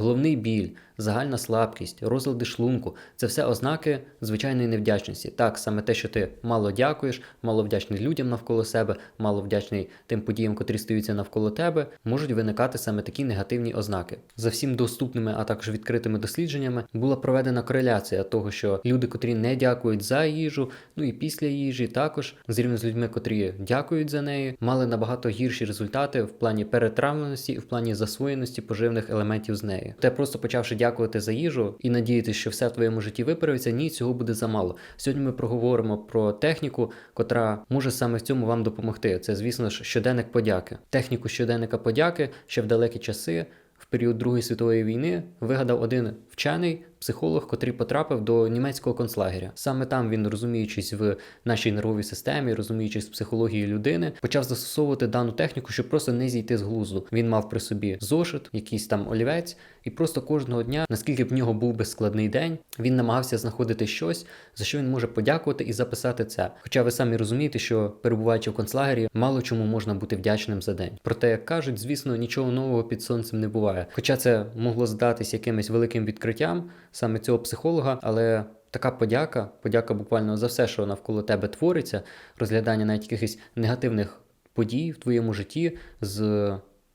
головний біль, загальна слабкість, розлади шлунку це все ознаки звичайної невдячності. Так, саме те, що ти мало дякуєш, мало вдячний людям навколо себе, мало вдячний тим подіям, котрі стаються навколо тебе, можуть виникати саме такі негативні ознаки. За всім доступними, а також відкритими дослідженнями була проведена кореляція того, що люди, котрі не дякують за їжу, ну і після їжі, також зрівняно з людьми, котрі дякують за неї, мали набагато гірші результати в плані перетравленості і в плані засвоєності поживних елементів з неї. Те просто почавши дякувати за їжу і надіятися, що все в твоєму житті виправиться, ні, цього буде замало. Сьогодні ми проговоримо про техніку, котра може саме в цьому вам допомогти. Це, звісно ж, щоденник подяки. Техніку щоденника подяки ще в далекі часи. В період Другої світової війни вигадав один вчений психолог, котрий потрапив до німецького концлагеря. Саме там він, розуміючись в нашій нервовій системі, розуміючись в психології людини, почав застосовувати дану техніку, щоб просто не зійти з глузду. Він мав при собі зошит, якийсь там олівець, і просто кожного дня, наскільки б в нього був би складний день, він намагався знаходити щось, за що він може подякувати і записати це. Хоча ви самі розумієте, що перебуваючи в концлагері, мало чому можна бути вдячним за день. Проте, як кажуть, звісно, нічого нового під сонцем не буває. Хоча це могло здатись якимось великим відкриттям саме цього психолога, але. Така подяка, подяка буквально за все, що навколо тебе твориться, розглядання навіть якихось негативних подій в твоєму житті з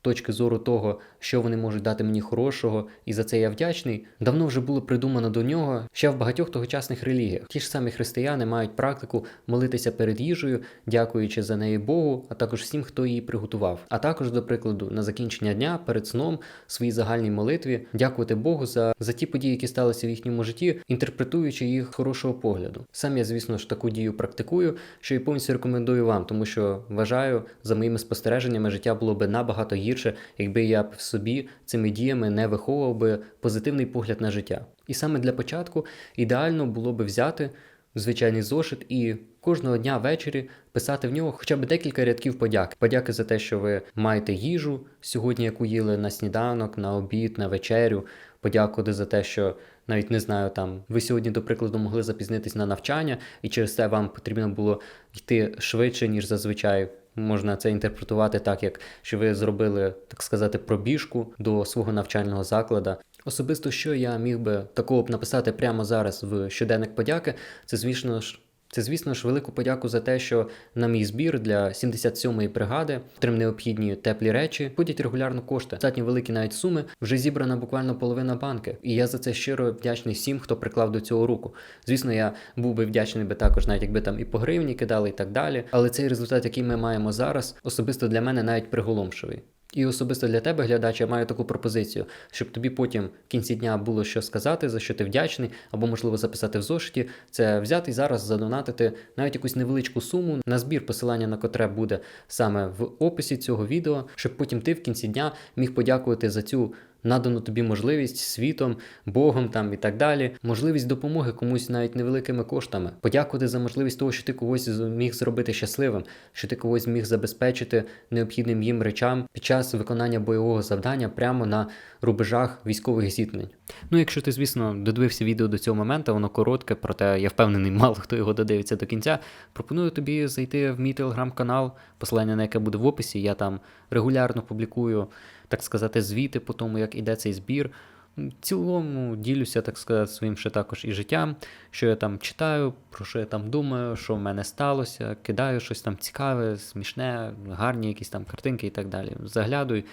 точки зору того, що вони можуть дати мені хорошого, і за це я вдячний, давно вже було придумано до нього ще в багатьох тогочасних релігіях. Ті ж самі християни мають практику молитися перед їжею, дякуючи за неї Богу, а також всім, хто її приготував. А також, до прикладу, на закінчення дня перед сном своїй загальній молитві дякувати Богу за, за ті події, які сталися в їхньому житті, інтерпретуючи їх хорошого погляду. Сам я, звісно ж, таку дію практикую, що і повністю рекомендую вам, тому що вважаю, за моїми спостереженнями, життя було би набагато гірше, якби я в собі цими діями не виховував би позитивний погляд на життя. І саме для початку ідеально було би взяти звичайний зошит і кожного дня ввечері писати в нього хоча б декілька рядків подяки. Подяки за те, що ви маєте їжу сьогодні, яку їли на сніданок, на обід, на вечерю. Подякувати за те, що навіть не знаю, там ви сьогодні, до прикладу, могли запізнитись на навчання, і через це вам потрібно було йти швидше, ніж зазвичай. Можна це інтерпретувати так, як що ви зробили, так сказати, пробіжку до свого навчального закладу. Особисто, що я міг би такого б написати прямо зараз в щоденник подяки, це звісно ж. Це, звісно ж, велику подяку за те, що на мій збір для 77-ї бригади, котрим необхідні теплі речі, ходять регулярно кошти. Достатньо великі навіть суми, вже зібрана буквально половина банки. І я за це щиро вдячний всім, хто приклав до цього руку. Звісно, я був би вдячний би також, навіть якби там і по гривні кидали, і так далі. Але цей результат, який ми маємо зараз, особисто для мене навіть приголомшивий. І особисто для тебе, глядач, я маю таку пропозицію, щоб тобі потім в кінці дня було що сказати, за що ти вдячний, або, можливо, записати в зошиті. Це взяти і зараз задонатити навіть якусь невеличку суму на збір, посилання на котре буде саме в описі цього відео, щоб потім ти в кінці дня міг подякувати за цю. Надану тобі можливість світом, Богом там і так далі, можливість допомоги комусь навіть невеликими коштами, подякувати за можливість того, що ти когось зміг зробити щасливим, що ти когось зміг забезпечити необхідним їм речам під час виконання бойового завдання прямо на рубежах військових зіткнень. Ну, якщо ти, звісно, додивився відео до цього моменту, воно коротке, проте я впевнений, мало хто його додивиться до кінця. Пропоную тобі зайти в мій телеграм-канал, посилання на яке буде в описі. Я там регулярно публікую, так сказати, звіти по тому, іде цей збір. В цілому ділюся, так сказати, своїм ще також і життям, що я там читаю, про що я там думаю, що в мене сталося, кидаю щось там цікаве, смішне, гарні якісь там картинки і так далі. Заглядуй,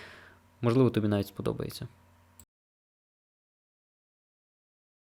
можливо, тобі навіть сподобається.